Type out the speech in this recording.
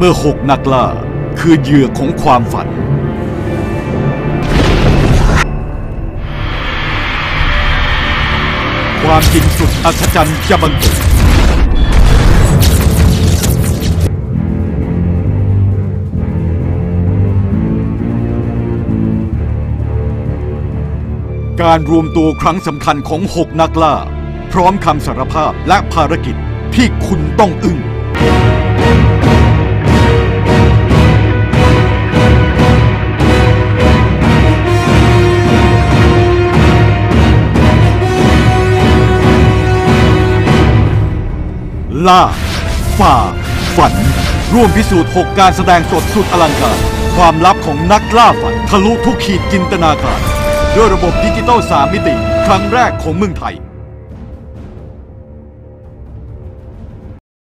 เมื่อหกนักล่าคือเหยื่อของความฝัน ความจริงสุดอัศจรรย์จะบังเกิดการรวมตัวครั้งสำคัญของหกนักล่า พร้อมคำสารภาพและภารกิจที่คุณต้องอึ้ง ล่า ฝ่า ฝัน ร่วมพิสูจน์ 6 การแสดงสดสุดอลังการ ความลับของนักล่าฝัน ทะลุทุกขีดจินตนาการ ด้วยระบบดิจิตอล3มิติ ครั้งแรกของเมืองไทย